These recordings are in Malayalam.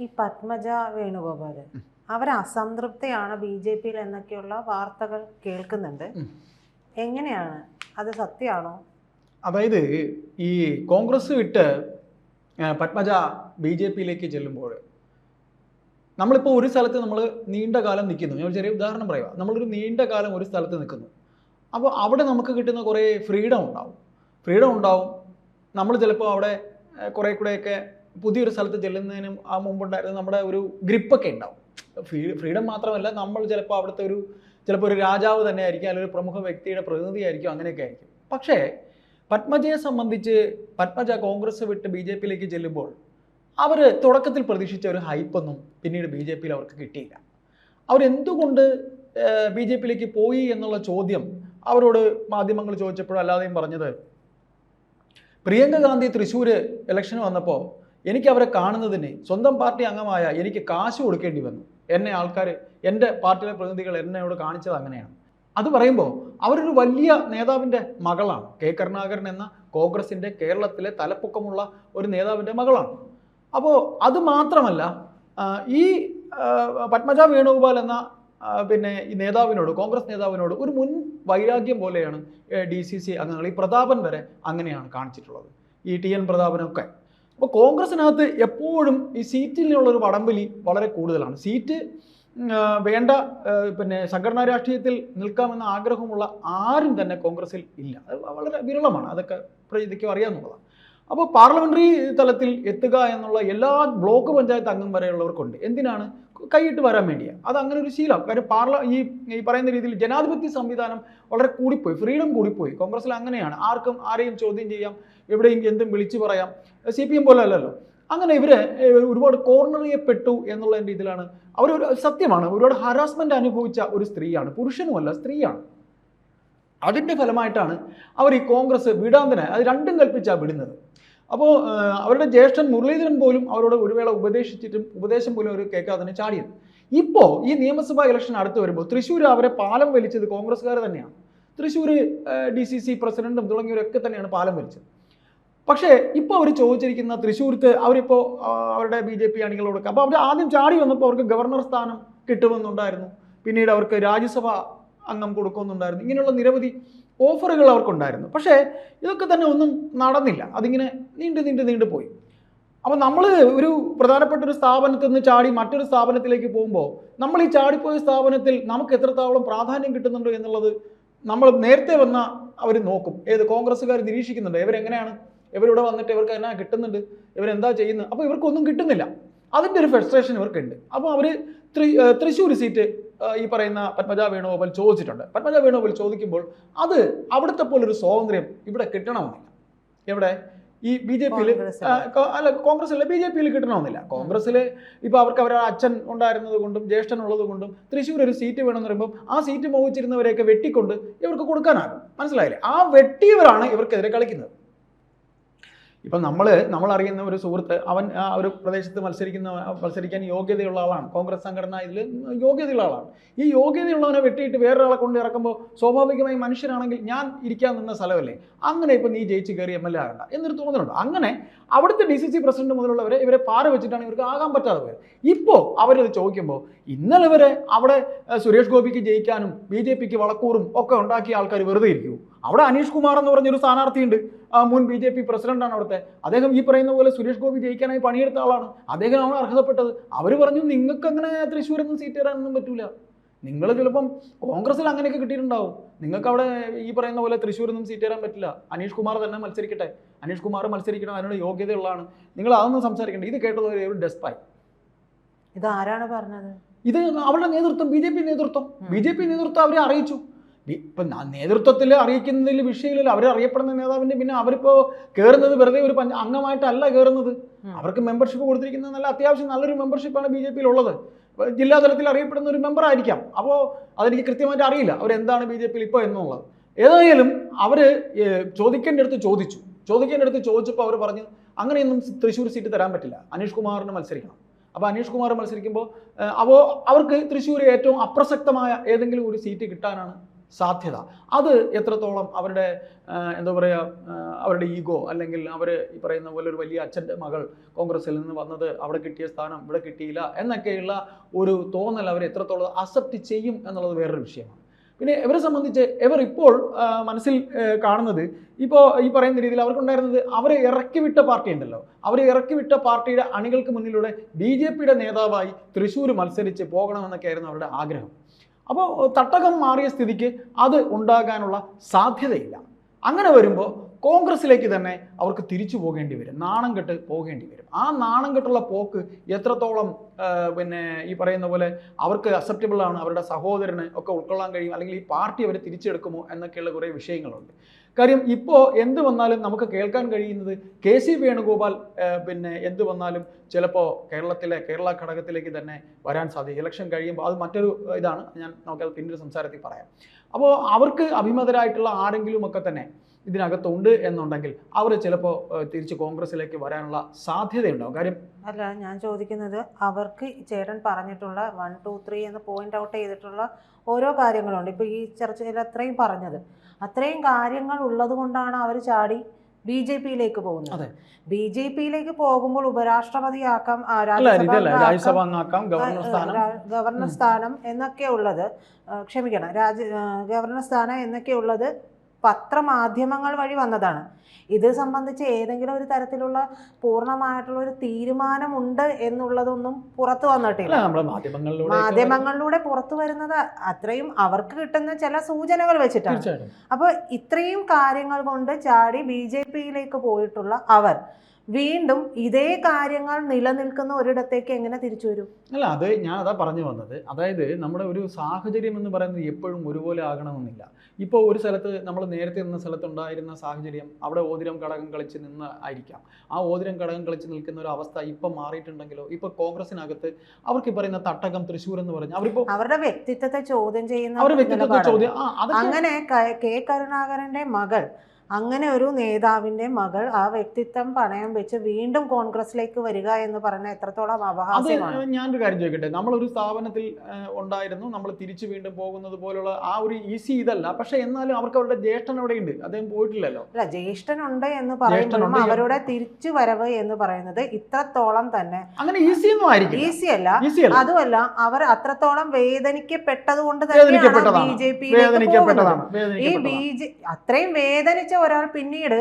ഈ പത്മജ വേണുഗോപാലൻ അവർ അസംതൃപ്തിയാണ് ബി ജെ പിയിൽ എന്നൊക്കെയുള്ള വാർത്തകൾ കേൾക്കുന്നുണ്ട്. എങ്ങനെയാണ്? അത് സത്യമാണോ? അതായത് ഈ കോൺഗ്രസ് വിട്ട് പത്മജ ബി ജെ പിയിലേക്ക് ചെല്ലുമ്പോൾ നമ്മളിപ്പോൾ ഒരു സ്ഥലത്ത് നമ്മൾ നീണ്ട കാലം നിൽക്കുന്നു. ഞാൻ ചെറിയ ഉദാഹരണം പറയാം നമ്മളൊരു നീണ്ട കാലം ഒരു സ്ഥലത്ത് നിൽക്കുന്നു. അപ്പോൾ അവിടെ നമുക്ക് കിട്ടുന്ന കുറേ ഫ്രീഡം ഉണ്ടാവും. ഫ്രീഡം ഉണ്ടാവും. നമ്മൾ ചിലപ്പോൾ അവിടെ കുറേ കൂടെയൊക്കെ പുതിയൊരു സ്ഥലത്ത് ചെല്ലുന്നതിനും ആ മുമ്പുണ്ടായിരുന്ന നമ്മുടെ ഒരു ഗ്രിപ്പൊക്കെ ഉണ്ടാവും. ഫ്രീ ഫ്രീഡം മാത്രമല്ല നമ്മൾ ചിലപ്പോൾ അവിടുത്തെ ഒരു ചിലപ്പോൾ ഒരു രാജാവ് തന്നെ ആയിരിക്കും അല്ലെങ്കിൽ ഒരു പ്രമുഖ വ്യക്തിയുടെ പ്രതിനിധി ആയിരിക്കും അങ്ങനെയൊക്കെ ആയിരിക്കും. പക്ഷേ പത്മജയെ സംബന്ധിച്ച് പത്മജ കോൺഗ്രസ് വിട്ട് ബി ജെ പിയിലേക്ക് ചെല്ലുമ്പോൾ അവർ തുടക്കത്തിൽ പ്രതീക്ഷിച്ച ഒരു ഹൈപ്പൊന്നും പിന്നീട് ബി ജെ പിയിൽ അവർക്ക് കിട്ടിയില്ല. അവരെന്തുകൊണ്ട് ബി ജെ പിയിലേക്ക് പോയി എന്നുള്ള ചോദ്യം അവരോട് മാധ്യമങ്ങൾ ചോദിച്ചപ്പോഴും അല്ലാതെയും പറഞ്ഞത് പ്രിയങ്ക ഗാന്ധി തൃശ്ശൂർ ഇലക്ഷന് വന്നപ്പോൾ എനിക്ക് അവരെ കാണുന്നതിന് സ്വന്തം പാർട്ടി അംഗമായ എനിക്ക് കാശ് കൊടുക്കേണ്ടി വന്നു. എന്നെ ആൾക്കാർ എന്റെ പാർട്ടിയിലെ പ്രതിനിധികൾ എന്നോട് കാണിച്ചത് അങ്ങനെയാണ്. അത് പറയുമ്പോൾ അവരൊരു വലിയ നേതാവിന്റെ മകളാണ്. കെ കരുണാകരൻ എന്ന കോൺഗ്രസിന്റെ കേരളത്തിലെ തലപ്പൊക്കമുള്ള ഒരു നേതാവിന്റെ മകളാണ്. അപ്പോൾ അത് മാത്രമല്ല ഈ പത്മജ വേണുഗോപാൽ എന്ന പിന്നെ ഈ നേതാവിനോട് കോൺഗ്രസ് നേതാവിനോട് ഒരു മുൻ വൈരാഗ്യം പോലെയാണ് ഡി സി സി അംഗങ്ങൾ ഈ പ്രതാപൻ വരെ അങ്ങനെയാണ് കാണിച്ചിട്ടുള്ളത്. ഈ ടി എൻ പ്രതാപനൊക്കെ. അപ്പോൾ കോൺഗ്രസിനകത്ത് എപ്പോഴും ഈ സീറ്റിലുള്ള ഒരു വടംവലി വളരെ കൂടുതലാണ്. സീറ്റ് വേണ്ട പിന്നെ സംഘടനാ രാഷ്ട്രീയത്തിൽ നിൽക്കാമെന്ന ആഗ്രഹമുള്ള ആരും തന്നെ കോൺഗ്രസിൽ ഇല്ല. അത് വളരെ വിരളമാണ്. അതൊക്കെ പ്രതിക്കും അറിയാമെന്നുള്ളതാണ് അപ്പോൾ പാർലമെന്ററി തലത്തിൽ എത്തുക എന്നുള്ള എല്ലാ ബ്ലോക്ക് പഞ്ചായത്ത് അംഗം വരെയുള്ളവർക്കുണ്ട്. എന്തിനാണ്? കൈയിട്ട് വരാൻ വേണ്ടിയാണ് അത് അങ്ങനെ ഒരു ശീലം. കാര്യം പാർല ഈ ഈ പറയുന്ന രീതിയിൽ ജനാധിപത്യ സംവിധാനം വളരെ കൂടിപ്പോയി. ഫ്രീഡം കൂടിപ്പോയി. കോൺഗ്രസ്സിൽ അങ്ങനെയാണ്. ആർക്കും ആരെയും ചോദ്യം ചെയ്യാം. എവിടെയും എന്തും വിളിച്ചു പറയാം. സി പി എം പോലെ അല്ലല്ലോ. അങ്ങനെ ഇവർ ഒരുപാട് കോർണർ ചെയ്യപ്പെട്ടു എന്നുള്ള രീതിയിലാണ്. അവരൊരു സത്യമാണ്. ഒരുപാട് ഹറാസ്മെന്റ് അനുഭവിച്ച ഒരു സ്ത്രീയാണ്. പുരുഷനുമല്ല സ്ത്രീയാണ്. അതിന്റെ ഫലമായിട്ടാണ് അവർ ഈ കോൺഗ്രസ് വിടാന്തനെ അത് രണ്ടും കൽപ്പിച്ചാണ് വിടുന്നത്. അപ്പോൾ അവരുടെ ജ്യേഷ്ഠൻ മുരളീധരൻ പോലും അവരോട് ഒരു വേള ഉപദേശിച്ചിട്ടും ഉപദേശം പോലും അവർ കേൾക്കാതെ ചാടിയത്. ഇപ്പോൾ ഈ നിയമസഭാ ഇലക്ഷൻ അടുത്ത് വരുമ്പോൾ തൃശ്ശൂർ അവരെ പാലം വലിച്ചത് കോൺഗ്രസ്സുകാർ തന്നെയാണ്. തൃശ്ശൂർ ഡി സി സി പ്രസിഡന്റും തുടങ്ങിയവരൊക്കെ തന്നെയാണ് പാലം വലിച്ചത്. പക്ഷേ ഇപ്പോൾ അവർ ചോദിച്ചിരിക്കുന്ന തൃശ്ശൂർക്ക് അവരിപ്പോൾ അവരുടെ ബി ജെ പി അണികളോടൊക്കെ അപ്പോൾ അവർ ആദ്യം ചാടി വന്നപ്പോൾ അവർക്ക് ഗവർണർ സ്ഥാനം കിട്ടുമെന്നുണ്ടായിരുന്നു. പിന്നീട് അവർക്ക് രാജ്യസഭ അംഗം കൊടുക്കുമെന്നുണ്ടായിരുന്നു. ഇങ്ങനെയുള്ള നിരവധി ഓഫറുകൾ അവർക്കുണ്ടായിരുന്നു. പക്ഷേ ഇതൊക്കെ തന്നെ ഒന്നും നടന്നില്ല. അതിങ്ങനെ നീണ്ടു നീണ്ടു നീണ്ടു പോയി. അപ്പോൾ നമ്മൾ ഒരു പ്രധാനപ്പെട്ട ഒരു സ്ഥാപനത്തിൽ നിന്ന് ചാടി മറ്റൊരു സ്ഥാപനത്തിലേക്ക് പോകുമ്പോൾ നമ്മൾ ഈ ചാടിപ്പോയ സ്ഥാപനത്തിൽ നമുക്ക് എത്രത്തോളം പ്രാധാന്യം കിട്ടുന്നുണ്ടോ എന്നുള്ളത് നമ്മൾ നേരത്തെ വന്ന അവർ നോക്കും. ഏത് കോൺഗ്രസ്സുകാർ നിരീക്ഷിക്കുന്നുണ്ട്. ഇവരെങ്ങനെയാണ്? ഇവരിവിടെ വന്നിട്ട് ഇവർക്ക് എന്നാ കിട്ടുന്നുണ്ട്? ഇവരെന്താ ചെയ്യുന്നത്? അപ്പോൾ ഇവർക്കൊന്നും കിട്ടുന്നില്ല. അതിന്റെ ഒരു ഫ്രസ്ട്രേഷൻ ഇവർക്കുണ്ട്. അപ്പോൾ അവർ തൃശ്ശൂർ സീറ്റ് ഈ പറയുന്ന പത്മജ വേണുഗോപാൽ ചോദിച്ചിട്ടുണ്ട്. പത്മജ വേണുഗോപാൽ ചോദിക്കുമ്പോൾ അത് അവിടുത്തെ പോലൊരു സ്വാതന്ത്ര്യം ഇവിടെ കിട്ടണമെന്നില്ല. എവിടെ? ഈ ബി ജെ പിയിൽ. അല്ല കോൺഗ്രസ്സിലെ ബി ജെ പിയിൽ കിട്ടണമെന്നില്ല. കോൺഗ്രസ്സിൽ ഇപ്പോൾ അവർക്ക് അവരുടെ അച്ഛൻ ഉണ്ടായിരുന്നത് കൊണ്ടും ജ്യേഷ്ഠൻ ഉള്ളത് കൊണ്ടും തൃശ്ശൂർ ഒരു സീറ്റ് വേണമെന്ന് പറയുമ്പോൾ ആ സീറ്റ് മോഹിച്ചിരുന്നവരെയൊക്കെ വെട്ടിക്കൊണ്ട് ഇവർക്ക് കൊടുക്കാനാകും. മനസ്സിലായില്ലേ? ആ വെട്ടിയവരാണ് ഇവർക്കെതിരെ കളിക്കുന്നത്. ഇപ്പം നമ്മൾ നമ്മൾ അറിയുന്ന ഒരു സുഹൃത്ത് അവൻ ആ ഒരു പ്രദേശത്ത് മത്സരിക്കുന്ന മത്സരിക്കാൻ യോഗ്യതയുള്ള ആളാണ്. കോൺഗ്രസ് സംഘടന ഇതിൽ യോഗ്യതയുള്ള ആളാണ്. ഈ യോഗ്യതയുള്ളവനെ വെട്ടിയിട്ട് വേറൊരാളെ കൊണ്ട് ഇറക്കുമ്പോൾ സ്വാഭാവികമായി മനുഷ്യനാണെങ്കിൽ ഞാൻ ഇരിക്കാൻ നിന്ന സ്ഥലമല്ലേ? അങ്ങനെ ഇപ്പം നീ ജയിച്ച് കയറി എം എൽ എ ആകണ്ട എന്നൊരു തോന്നലുണ്ട്. അങ്ങനെ അവിടുത്തെ ഡി സി സി പ്രസിഡന്റ് മുതലുള്ളവരെ ഇവരെ പാറ വെച്ചിട്ടാണ് ഇവർക്ക് ആകാൻ പറ്റാതെ പോയത്. ഇപ്പോൾ അവരത് ചോദിക്കുമ്പോൾ ഇന്നലെ വരെ അവിടെ സുരേഷ് ഗോപിക്ക് ജയിക്കാനും ബി ജെ പിക്ക് വളക്കൂറും ഒക്കെ ഉണ്ടാക്കിയ ആൾക്കാർ വെറുതെ ഇരിക്കൂ അവിടെ അനീഷ് കുമാർ എന്ന് പറഞ്ഞൊരു സ്ഥാനാർത്ഥിയുണ്ട്. മുൻ ബി ജെ പി പ്രസിഡന്റാണ് അവിടുത്തെ. അദ്ദേഹം ഈ പറയുന്ന പോലെ സുരേഷ് ഗോപി ജയിക്കാനായി പണിയെടുത്ത ആളാണ്. അദ്ദേഹമാണ് അർഹതപ്പെട്ടത്. അവർ പറഞ്ഞു നിങ്ങൾക്ക് അങ്ങനെ തൃശ്ശൂരൊന്നും സീറ്റ് തരാനൊന്നും പറ്റൂല. നിങ്ങൾ ചിലപ്പം കോൺഗ്രസിൽ അങ്ങനെയൊക്കെ കിട്ടിയിട്ടുണ്ടാവും. നിങ്ങൾക്ക് അവിടെ ഈ പറയുന്ന പോലെ തൃശ്ശൂരൊന്നും സീറ്റ് തരാൻ പറ്റില്ല. അനീഷ് കുമാർ തന്നെ മത്സരിക്കട്ടെ. അനീഷ് കുമാർ മത്സരിക്കണം. അതിനുള്ള യോഗ്യതയുള്ളതാണ്. നിങ്ങൾ അതൊന്നും സംസാരിക്കേണ്ട. ഇത് കേട്ടത് ഒരു ഡെസ്പായി. ഇത് ആരാണ് പറഞ്ഞത്? ഇത് അവരുടെ നേതൃത്വം ബി ജെ പി നേതൃത്വം. ബി ജെ പി നേതൃത്വം അവരെ അറിയിച്ചു. ഇപ്പൊ നേതൃത്വത്തിൽ അറിയിക്കുന്നതിൽ വിഷയമില്ലല്ലോ. അവരെ അറിയപ്പെടുന്ന നേതാവിന്റെ പിന്നെ അവരിപ്പോ കയറുന്നത് വെറുതെ ഒരു പഞ്ച അംഗമായിട്ടല്ല കയറുന്നത്. അവർക്ക് മെമ്പർഷിപ്പ് കൊടുത്തിരിക്കുന്നത് നല്ല അത്യാവശ്യം നല്ലൊരു മെമ്പർഷിപ്പാണ് ബി ജെ പിയിൽ ഉള്ളത്. ജില്ലാതലത്തിൽ ജില്ലാ തലത്തിൽ അറിയപ്പെടുന്ന ഒരു മെമ്പർ ആയിരിക്കാം. അപ്പോൾ അതെനിക്ക് കൃത്യമായിട്ട് അറിയില്ല. അവരെന്താണ് ബി ജെ പിയിൽ ഇപ്പോൾ എന്നുള്ളത്. ഏതായാലും അവർ ചോദിക്കേണ്ട അടുത്ത് ചോദിച്ചു. ചോദിക്കേണ്ട അടുത്ത് ചോദിച്ചപ്പോൾ അവർ പറഞ്ഞു അങ്ങനെയൊന്നും തൃശ്ശൂർ സീറ്റ് തരാൻ പറ്റില്ല. അനീഷ് കുമാറിന് മത്സരിക്കണം. അപ്പോൾ അനീഷ് കുമാർ മത്സരിക്കുമ്പോൾ അപ്പോൾ അവർക്ക് തൃശ്ശൂർ ഏറ്റവും അപ്രസക്തമായ ഏതെങ്കിലും ഒരു സീറ്റ് കിട്ടാനാണ് സാധ്യത. അത് എത്രത്തോളം അവരുടെ എന്താ പറയുക അവരുടെ ഈഗോ അല്ലെങ്കിൽ അവർ ഈ പറയുന്ന പോലെ ഒരു വലിയ അച്ഛന്റെ മകൾ കോൺഗ്രസിൽ നിന്ന് വന്നത് അവിടെ കിട്ടിയ സ്ഥാനം ഇവിടെ കിട്ടിയില്ല എന്നൊക്കെയുള്ള ഒരു തോന്നൽ അവർ എത്രത്തോളം അക്സെപ്റ്റ് ചെയ്യും എന്നുള്ളത് വേറൊരു വിഷയമാണ്. പിന്നെ ഇവരെ സംബന്ധിച്ച് ഇവർ ഇപ്പോൾ മനസ്സിൽ കാണുന്നത് ഇപ്പോൾ ഈ പറയുന്ന രീതിയിൽ അവർക്കുണ്ടായിരുന്നത് അവരെ ഇറക്കി വിട്ട പാർട്ടി ഉണ്ടല്ലോ. അവർ ഇറക്കി വിട്ട പാർട്ടിയുടെ അണികൾക്ക് മുന്നിലൂടെ ബി ജെ പിയുടെ നേതാവായി തൃശ്ശൂർ മത്സരിച്ച് പോകണമെന്നൊക്കെയായിരുന്നു അവരുടെ ആഗ്രഹം. അപ്പോൾ തട്ടകം മാറിയ സ്ഥിതിക്ക് അത് ഉണ്ടാകാനുള്ള സാധ്യതയില്ല. അങ്ങനെ വരുമ്പോൾ കോൺഗ്രസിലേക്ക് തന്നെ അവർക്ക് തിരിച്ചു പോകേണ്ടി വരും. നാണം കെട്ട് പോകേണ്ടി വരും. ആ നാണം കെട്ടുള്ള പോക്ക് എത്രത്തോളം പിന്നെ ഈ പറയുന്ന പോലെ അവർക്ക് അക്സെപ്റ്റബിൾ ആണ് അവരുടെ സഹോദരന് ഒക്കെ ഉൾക്കൊള്ളാൻ കഴിയും അല്ലെങ്കിൽ ഈ പാർട്ടി അവർ തിരിച്ചെടുക്കുമോ എന്നൊക്കെയുള്ള കുറേ വിഷയങ്ങളുണ്ട്. കാര്യം ഇപ്പോൾ എന്ത് വന്നാലും നമുക്ക് കേൾക്കാൻ കഴിയുന്നത് കെ സി വേണുഗോപാൽ പിന്നെ എന്ത് വന്നാലും ചിലപ്പോൾ കേരളത്തിലെ കേരള ഘടകത്തിലേക്ക് തന്നെ വരാൻ സാധിക്കും. ഇലക്ഷൻ കഴിയുമ്പോൾ അത് മറ്റൊരു ഇതാണ്. ഞാൻ നമുക്കത് പിന്നീട് സംസാരത്തിൽ പറയാം. അപ്പോൾ അവർക്ക് അഭിമതരായിട്ടുള്ള ആരെങ്കിലും ഒക്കെ തന്നെ ഇതിനകത്തുണ്ട് എന്നുണ്ടെങ്കിൽ അവർ ചിലപ്പോൾ തിരിച്ച് കോൺഗ്രസിലേക്ക് വരാനുള്ള സാധ്യതയുണ്ടാവും. കാര്യം അല്ല ഞാൻ ചോദിക്കുന്നത് അവർക്ക് ചേട്ടൻ പറഞ്ഞിട്ടുള്ള വൺ ടു ത്രീ എന്ന് പോയിന്റ് ഔട്ട് ചെയ്തിട്ടുള്ള ഓരോ കാര്യങ്ങളുണ്ട്. ഇപ്പോൾ ഈ ചർച്ചയിൽ അത്രയും പറഞ്ഞത്. അത്രയും കാര്യങ്ങൾ ഉള്ളത് കൊണ്ടാണ് അവർ ചാടി ബി ജെ പിയിലേക്ക് പോകുന്നത്. ബി ജെ പിയിലേക്ക് പോകുമ്പോൾ ഉപരാഷ്ട്രപതിയാക്കാം ഗവർണർ. സ്ഥാനം. എന്നൊക്കെ ഉള്ളത് ക്ഷമിക്കണം രാജ്യ ഗവർണർ സ്ഥാനം എന്നൊക്കെ ഉള്ളത് പത്രമാധ്യമങ്ങൾ വഴി വന്നതാണ്. ഇത് സംബന്ധിച്ച് ഏതെങ്കിലും ഒരു തരത്തിലുള്ള പൂർണമായിട്ടുള്ള ഒരു തീരുമാനമുണ്ട് എന്നുള്ളതൊന്നും പുറത്തു വന്നിട്ടില്ല. മാധ്യമങ്ങളിലൂടെ മാധ്യമങ്ങളിലൂടെ പുറത്തു വരുന്നത് അത്രയും അവർക്ക് കിട്ടുന്ന ചില സൂചനകൾ വെച്ചിട്ടാണ്. അപ്പോൾ ഇത്രയും കാര്യങ്ങൾ കൊണ്ട് ചാടി ബി ജെ പിയിലേക്ക് പോയിട്ടുള്ള അവർ വീണ്ടും ഇതേ കാര്യങ്ങൾ നിലനിൽക്കുന്ന ഒരിടത്തേക്ക് എങ്ങനെ തിരിച്ചു വരും? അല്ല അത് ഞാൻ അതാ പറഞ്ഞു വന്നത്. അതായത് നമ്മുടെ ഒരു സാഹചര്യം എന്ന് പറയുന്നത് എപ്പോഴും ഒരുപോലെ ആകണമെന്നില്ല. ഇപ്പോൾ ഒരു സ്ഥലത്ത് നമ്മൾ നേരത്തെ നിന്ന സ്ഥലത്തുണ്ടായിരുന്ന സാഹചര്യം അവിടെ ഓതിരം ഘടകം കളിച്ച് നിന്ന് ആയിരിക്കാം. ആ ഓതിരം ഘടകം കളിച്ച് നിൽക്കുന്ന ഒരു അവസ്ഥ ഇപ്പം മാറിയിട്ടുണ്ടെങ്കിലോ? ഇപ്പോൾ കോൺഗ്രസിനകത്ത് അവർക്ക് പറയുന്ന തട്ടകം തൃശ്ശൂർ എന്ന് പറഞ്ഞ അവരിപ്പോൾ അവരുടെ വ്യക്തിത്വത്തെ ചോദ്യം ചെയ്യുന്ന അവരുടെ വ്യക്തിത്വത്തെ ചോദ്യം അങ്ങനെ കെ കരുണാകരന്റെ മകൾ അങ്ങനെ ഒരു നേതാവിന്റെ മകൾ ആ വ്യക്തിത്വം പണയം വെച്ച് വീണ്ടും കോൺഗ്രസിലേക്ക് വരിക എന്ന് പറഞ്ഞ എത്രത്തോളം അപഹാസ്യമാണ്? ഞാനൊരു കാര്യം ചോദിക്കട്ടെ? നമ്മളൊരു സ്ഥാപനത്തിൽ ഉണ്ടായിരുന്നു. നമ്മൾ തിരിച്ചു വീണ്ടും പോകുന്നത് പോലുള്ള ആ ഒരു ഈസി ഇതല്ല. പക്ഷെ എന്നാലും അവർക്ക് അവരുടെ ജ്യേഷ്ഠൻ അവിടെയുണ്ട് അദ്ദേഹം പോയിട്ടില്ലല്ലോ. അല്ല ജ്യേഷ്ഠനുണ്ട് എന്ന് പറയുമ്പോഴും അവരുടെ തിരിച്ചു വരവ് എന്ന് പറയുന്നത് ഇത്രത്തോളം തന്നെ. അങ്ങനെ ഈസി ഒന്നും ആയിരിക്കില്ല. ഈസി അല്ല. അതുമല്ല അവർ അത്രത്തോളം വേദനിക്കപ്പെട്ടത് കൊണ്ട് തന്നെയാണ് വേദനിക്കപ്പെട്ടതാണ്. ബി ജെ പി ഈ ബി ജെ അത്രയും വേദനിച്ച ഒരാൾ പിന്നീട്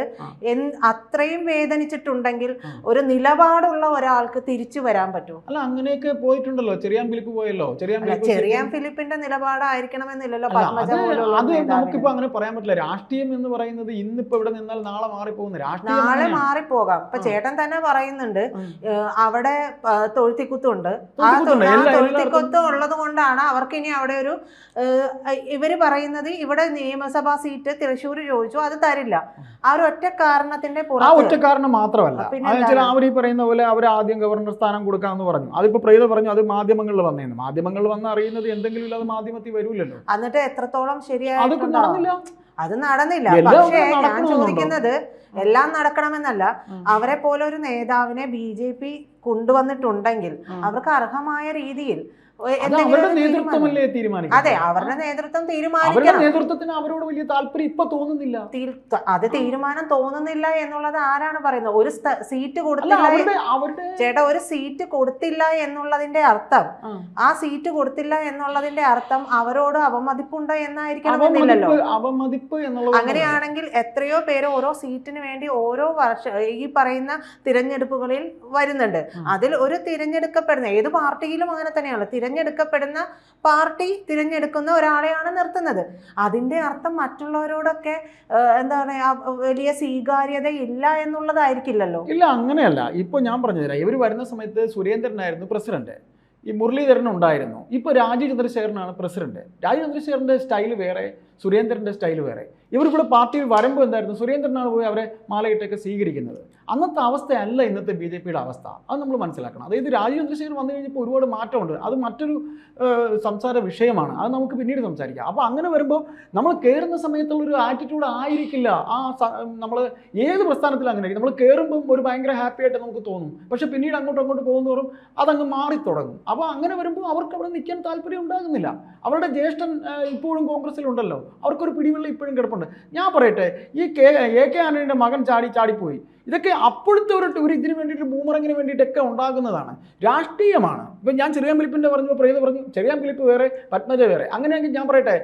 അത്രയും വേദനിച്ചിട്ടുണ്ടെങ്കിൽ ഒരു നിലപാടുള്ള ഒരാൾക്ക് തിരിച്ചു വരാൻ പറ്റുമോ? അല്ല അങ്ങനെയൊക്കെ പോയിട്ടുണ്ടല്ലോ. ചെറിയാൻ ഫിലിപ്പ് പോയല്ലോ. ചെറിയാൻ ഫിലിപ്പ് ഫിലിപ്പിന്റെ നിലപാടായിരിക്കണമെന്നില്ലല്ലോ അത്. നമുക്കിപ്പോ അങ്ങനെ പറയാൻ പറ്റില്ല. രാഷ്ട്രീയം എന്ന് പറയുന്നത് ഇന്നിപ്പോ ഇവിടെ നിന്നാൽ നാളെ മാറിപ്പോകുന്ന രാഷ്ട്രീയം നാളെ. മാറിപ്പോകാം. ഇപ്പൊ. ചേട്ടൻ തന്നെ പറയുന്നുണ്ട് അവിടെ തൊഴുത്തിക്കുത്തുണ്ട്. ആ തൊഴുത്തിക്കുത്ത് ഉള്ളത് കൊണ്ടാണ് അവർക്ക് ഇനി അവിടെ ഒരു ഇവർ പറയുന്നത് ഇവിടെ നിയമസഭാ സീറ്റ് തൃശ്ശൂർ ചോദിച്ചു അത് തരില്ല. ആ ഒരു ഒറ്റ കാരണത്തിന്റെ ആ ഒറ്റ കാരണം മാത്രമല്ല. വെച്ചാൽ അവർ ഈ പറയുന്ന പോലെ അവർ ആദ്യം ഗവർണർ സ്ഥാനം കൊടുക്കാന്ന് പറഞ്ഞു. അതിപ്പോ പ്രീത പറഞ്ഞു അത് മാധ്യമങ്ങളിൽ വന്നേന്ന്. മാധ്യമങ്ങളിൽ വന്ന് അറിയുന്നത് എന്തെങ്കിലും ഇല്ലാതെ മാധ്യമത്തിൽ വരൂലല്ലോ എന്നിട്ട് എത്രത്തോളം അതൊക്കെ ശരിയായിട്ടുണ്ടോ നടന്നില്ല. അത് നടന്നില്ല. പക്ഷേ ഞാൻ ചോദിക്കുന്നത് എല്ലാം നടക്കണമെന്നല്ല. അവരെ പോലെ ഒരു നേതാവിനെ ബി ജെ പി കൊണ്ടുവന്നിട്ടുണ്ടെങ്കിൽ അവർക്ക് അർഹമായ രീതിയിൽ അത് അവരുടെ നേതൃത്വമല്ലേ അതെ അവരുടെ നേതൃത്വം തീരുമാനിക്കണം. നേതൃത്വത്തിന് അവരോട് വലിയ താല്പര്യം ഇപ്പൊ തോന്നുന്നില്ല. അത് തീരുമാനം തോന്നുന്നില്ല എന്നുള്ളത് ആരാണ് പറയുന്നത്? ഒരു സീറ്റ് കൊടുത്തില്ല ചേട്ടാ ഒരു സീറ്റ് കൊടുത്തില്ല എന്നുള്ളതിന്റെ അർത്ഥം. ആ. സീറ്റ് കൊടുത്തില്ല എന്നുള്ളതിന്റെ അർത്ഥം അവരോട് അവമതിപ്പുണ്ട് എന്നായിരിക്കണമെന്നില്ലല്ലോ അവമതിപ്പ് അങ്ങനെയാണെങ്കിൽ എത്രയോ പേര് ഓരോ സീറ്റിന് വേണ്ടി ഓരോ വർഷം ഈ പറയുന്ന തിരഞ്ഞെടുപ്പുകളിൽ വരുന്നുണ്ട്. അതിൽ ഒരു തിരഞ്ഞെടുക്കപ്പെടുന്ന ഏത് പാർട്ടിയിലും അങ്ങനെ തന്നെയാണ് തിരഞ്ഞെടുക്കപ്പെടുന്ന പാർട്ടി തിരഞ്ഞെടുക്കുന്ന ഒരാളെയാണ് നിർത്തുന്നത്. അതിന്റെ അർത്ഥം മറ്റുള്ളവരോടൊക്കെ എന്താ പറയാ വലിയ സ്വീകാര്യത ഇല്ല എന്നുള്ളതായിരിക്കില്ലല്ലോ. ഇല്ല അങ്ങനെയല്ല. ഇപ്പൊ ഞാൻ പറഞ്ഞുതരാം. ഇവർ വരുന്ന സമയത്ത് സുരേന്ദ്രനായിരുന്നു പ്രസിഡന്റ്. ഈ മുരളീധരൻ ഉണ്ടായിരുന്നു. ഇപ്പൊ രാജീവ് ചന്ദ്രശേഖരനാണ് പ്രസിഡന്റ്. രാജീവ് ചന്ദ്രശേഖരന്റെ സ്റ്റൈൽ വേറെ സുരേന്ദ്രന്റെ സ്റ്റൈൽ വേറെ. ഇവരിവിടെ പാർട്ടിയിൽ വരുമ്പോൾ എന്തായിരുന്നു? സുരേന്ദ്രനാണ് പോയി അവരെ മാലയിട്ടൊക്കെ സ്വീകരിക്കുന്നത്. അന്നത്തെ അവസ്ഥയല്ല ഇന്നത്തെ ബി ജെ പിയുടെ അവസ്ഥ. അത് നമ്മൾ മനസ്സിലാക്കണം. അതായത് രാജീവ് ചന്ദ്രശേഖർ വന്നു കഴിഞ്ഞപ്പോൾ ഒരുപാട് മാറ്റമുണ്ട്. അത് മറ്റൊരു സംസാര വിഷയമാണ്. അത് നമുക്ക് പിന്നീട് സംസാരിക്കാം. അപ്പോൾ അങ്ങനെ വരുമ്പോൾ നമ്മൾ കയറുന്ന സമയത്തുള്ളൊരു ആറ്റിറ്റ്യൂഡ് ആയിരിക്കില്ല. ആ നമ്മൾ ഏത് പ്രസ്ഥാനത്തിലും അങ്ങനെ നമ്മൾ കയറുമ്പം ഒരു ഭയങ്കര ഹാപ്പി ആയിട്ട് നമുക്ക് തോന്നും. പക്ഷേ പിന്നീട് അങ്ങോട്ടും അങ്ങോട്ട് പോകുന്നതോറും അതങ്ങ് മാറി തുടങ്ങും. അപ്പോൾ അങ്ങനെ വരുമ്പോൾ അവർക്ക് അവിടെ നിൽക്കാൻ താല്പര്യം ഉണ്ടാകുന്നില്ല. അവരുടെ ജ്യേഷ്ഠൻ ഇപ്പോഴും കോൺഗ്രസ്സിലുണ്ടല്ലോ. അവർക്കൊരു പിടിവെള്ളം ഇപ്പോഴും കിടപ്പുണ്ട്. ഞാൻ പറയട്ടെ ഈ കെ എ കെ ആന്റണിയുടെ മകൻ ചാടി ചാടിപ്പോയി. ഇതൊക്കെ അപ്പോഴത്തെ ഒരു ഒരു ഇതിന് വേണ്ടിയിട്ട് ബൂമറങ്ങിന് വേണ്ടിയിട്ടൊക്കെ ഉണ്ടാകുന്നതാണ്. രാഷ്ട്രീയമാണ്. ഇപ്പം ഞാൻ ചെറിയാൻ ഫിലിപ്പിന്റെ പറഞ്ഞു പ്രേത പറഞ്ഞു ചെറിയാൻ ഫിലിപ്പ് വേറെ പത്മജ വേറെ. അങ്ങനെയെങ്കിൽ ഞാൻ പറയട്ടെ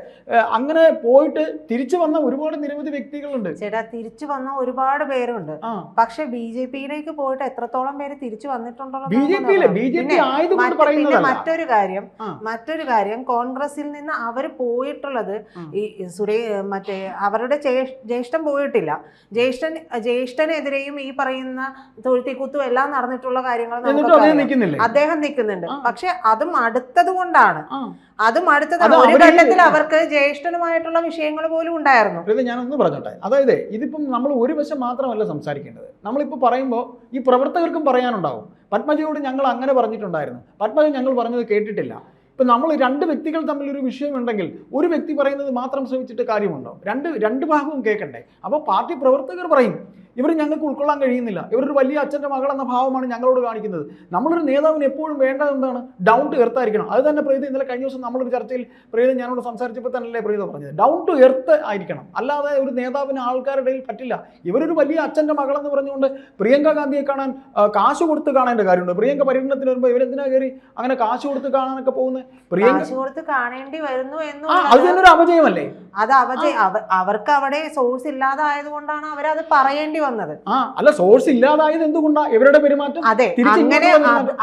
അങ്ങനെ പോയിട്ട് തിരിച്ചു വന്ന ഒരുപാട് നിരവധി വ്യക്തികളുണ്ട്. ചേട്ടാ തിരിച്ചു വന്ന ഒരുപാട് പേരുണ്ട്. പക്ഷെ ബി ജെ പിയിലേക്ക് പോയിട്ട് എത്രത്തോളം പേര് തിരിച്ചു വന്നിട്ടുണ്ടോ ബി ജെ പിയിലെ ബി ജെ പി ആയതുകൊണ്ട് പറയുന്നത് മറ്റൊരു കാര്യം മറ്റൊരു കാര്യം കോൺഗ്രസിൽ നിന്ന് അവർ പോയിട്ടുള്ളത് ഈ സുരേ മറ്റേ അവരുടെ ജ്യേഷ്ഠൻ പോയിട്ടില്ല. ജ്യേഷ്ഠൻ ജ്യേഷ്ഠനെതിരെയും ഈ പറയുന്ന തൊഴുത്തിക്കുത്തും എല്ലാം നടന്നിട്ടുള്ള കാര്യങ്ങൾ അദ്ദേഹം നിൽക്കുന്നുണ്ട്. പക്ഷെ അതും അടുത്തത് കൊണ്ടാണ്. അതും അടുത്തത് ഒരു ഘട്ടത്തിൽ അവർക്ക് ജ്യേഷ്ഠനുമായിട്ടുള്ള വിഷയങ്ങൾ പോലും ഉണ്ടായിരുന്നു. ഞാൻ ഞാനൊന്ന് പറഞ്ഞോട്ടെ. അതായത് ഇതിപ്പം നമ്മൾ ഒരു വശം മാത്രമല്ല സംസാരിക്കേണ്ടത്. നമ്മളിപ്പോൾ പറയുമ്പോൾ ഈ പ്രവർത്തകർക്കും പറയാനുണ്ടാവും. പത്മജയോട് ഞങ്ങൾ അങ്ങനെ പറഞ്ഞിട്ടുണ്ടായിരുന്നു. പത്മജ ഞങ്ങൾ പറഞ്ഞത് കേട്ടിട്ടില്ല. ഇപ്പം നമ്മൾ രണ്ട് വ്യക്തികൾ തമ്മിൽ ഒരു വിഷയമുണ്ടെങ്കിൽ ഒരു വ്യക്തി പറയുന്നത് മാത്രം ശ്രമിച്ചിട്ട് കാര്യമുണ്ടോ? രണ്ട് രണ്ട് ഭാഗവും കേൾക്കണ്ടേ? അപ്പോൾ പാർട്ടി പ്രവർത്തകർ പറയും ഇവർ ഞങ്ങൾക്ക് ഉൾക്കൊള്ളാൻ കഴിയുന്നില്ല. ഇവരൊരു വലിയ അച്ഛന്റെ മകൾ എന്ന ഭാവമാണ് ഞങ്ങളോട് കാണിക്കുന്നത്. നമ്മളൊരു നേതാവിന് എപ്പോഴും വേണ്ടത് എന്താണ്? ഡൗൺ ടു എർത്ത് ആയിരിക്കണം. അത് തന്നെ പ്രീതി ഇന്നലെ കഴിഞ്ഞ ദിവസം നമ്മളൊരു ചർച്ചയിൽ പ്രീത ഞാനോട് സംസാരിച്ചപ്പോൾ തന്നെയല്ലേ പ്രീത പറഞ്ഞത്. ഡൗൺ ടു എർത്ത് ആയിരിക്കണം. അല്ലാതെ ഒരു നേതാവിന് ആൾക്കാരുടെ ഇടയിൽ പറ്റില്ല. ഇവരൊരു വലിയ അച്ഛന്റെ മകളെന്ന് പറഞ്ഞുകൊണ്ട് പ്രിയങ്ക ഗാന്ധിയെ കാണാൻ കാശ് കൊടുത്ത് കാണേണ്ട കാര്യമുണ്ട്. പ്രിയങ്ക പര്യടനത്തിന് വരുമ്പോൾ ഇവരെന്തിനാ കയറി അങ്ങനെ കാശ് കൊടുത്ത് കാണാനൊക്കെ പോകുന്നത്? പ്രിയങ്ക കൊടുത്ത് കാണേണ്ടി വരുന്നു എന്ന് അത് തന്നെ ഒരു അപജയമല്ലേ? അത് അവജ അവർക്ക് അവിടെ സോഴ്സ് ഇല്ലാതായത് കൊണ്ടാണ് അവരത് പറയേണ്ടി വന്നത്. ആ അല്ല സോഴ്സ് ഇല്ലാതായത് എന്തുകൊണ്ടാണ് ഇവരുടെ പെരുമാറ്റം അതെ അങ്ങനെ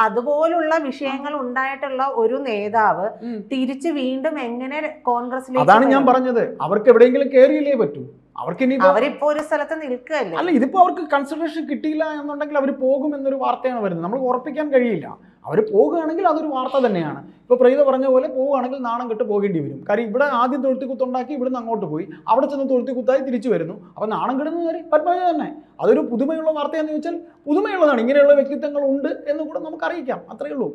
അതുപോലുള്ള വിഷയങ്ങൾ ഉണ്ടായിട്ടുള്ള ഒരു നേതാവ് തിരിച്ചു വീണ്ടും എങ്ങനെ കോൺഗ്രസിലേക്ക് അതാണ് ഞാൻ പറഞ്ഞത്. അവർക്ക് എവിടെയെങ്കിലും കേറിയില്ലേ പറ്റൂ. അവർക്ക് ഇനി അവരിപ്പോ ഒരു സ്ഥലത്ത് നിൽക്കുകയല്ലേ? അല്ല ഇതിപ്പോ അവർക്ക് കൺസിഡറേഷൻ കിട്ടിയില്ല എന്നുണ്ടെങ്കിൽ അവർ പോകും എന്നൊരു വാർത്തയാണ് വരുന്നത്. നമ്മൾ ഉറപ്പിക്കാൻ കഴിയില്ല. അവർ പോകുകയാണെങ്കിൽ അതൊരു വാർത്ത തന്നെയാണ്. ഇപ്പോൾ പ്രീത പറഞ്ഞ പോലെ പോവുകയാണെങ്കിൽ നാണം കെട്ട് പോകേണ്ടി വരും. കാര്യം ഇവിടെ ആദ്യം തൊഴുത്തിക്കുത്തുണ്ടാക്കി ഇവിടുന്ന് അങ്ങോട്ട് പോയി. അവിടെ ചെന്ന് തൊഴുത്തിക്കുത്തായി തിരിച്ചു വരുന്നു. അപ്പോൾ നാണം കെടുന്ന കാര്യം പത്മജ തന്നെ. അതൊരു പുതുമയുള്ള വാർത്തയാണെന്ന് ചോദിച്ചാൽ പുതുമയുള്ളതാണ്. ഇങ്ങനെയുള്ള വ്യക്തിത്വങ്ങൾ ഉണ്ട് എന്ന് കൂടെ നമുക്ക് അറിയിക്കാം അത്രയേ ഉള്ളൂ.